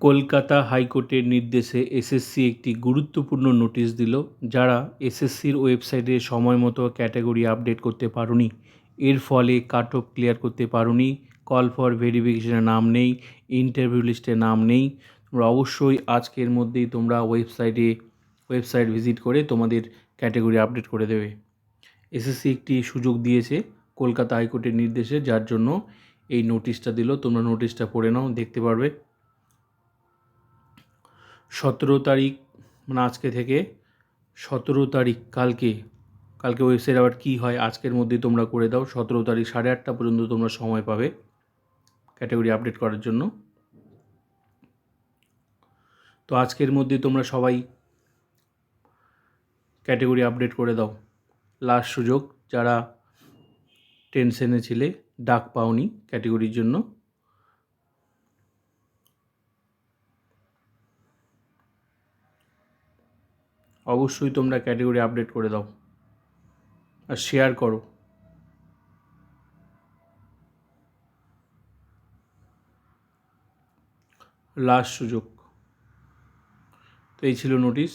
কলকাতা হাইকোর্টের নির্দেশে এসএসসি একটি গুরুত্বপূর্ণ নোটিশ দিল, যারা এসএসসির ওয়েবসাইটে সময় মতো ক্যাটাগরি আপডেট করতে পারোনি। এর ফলে কাট অফ ক্লিয়ার করতে পারোনি, কল ফর ভেরিফিকেশনে নাম নেই, ইন্টারভিউ লিস্টে নাম নেই। তোমরা অবশ্যই আজকের মধ্যেই তোমরা ওয়েবসাইটে, ওয়েবসাইট ভিজিট করে তোমাদের ক্যাটাগরি আপডেট করে দেবে। এসএসসি একটি সুযোগ দিয়েছে কলকাতা হাইকোর্টের নির্দেশে, যার জন্য এই নোটিশটা দিল। তোমরা নোটিশটা পড়ে নাও, দেখতে পারবে। সতেরো তারিখ মানে আজকে থেকে সতেরো তারিখ কালকে কালকে ওয়েবসাইট আবার কী হয় আজকের মধ্যেই তোমরা করে দাও। সতেরো তারিখ সাড়ে আটটা পর্যন্ত তোমরা সময় পাবে ক্যাটাগরি আপডেট করার জন্য। তো আজকের মধ্যে তোমরা সবাই ক্যাটাগরি আপডেট করে দাও। লাস্ট সুযোগ, যারা টেনশনে ছিলে, ডাক পাওনি ক্যাটাগরির জন্য। অবশ্যই তোমরা ক্যাটাগরি আপডেট করে দাও আর শেয়ার করো। লাস্ট সুযোগ। তো এই ছিল নোটিশ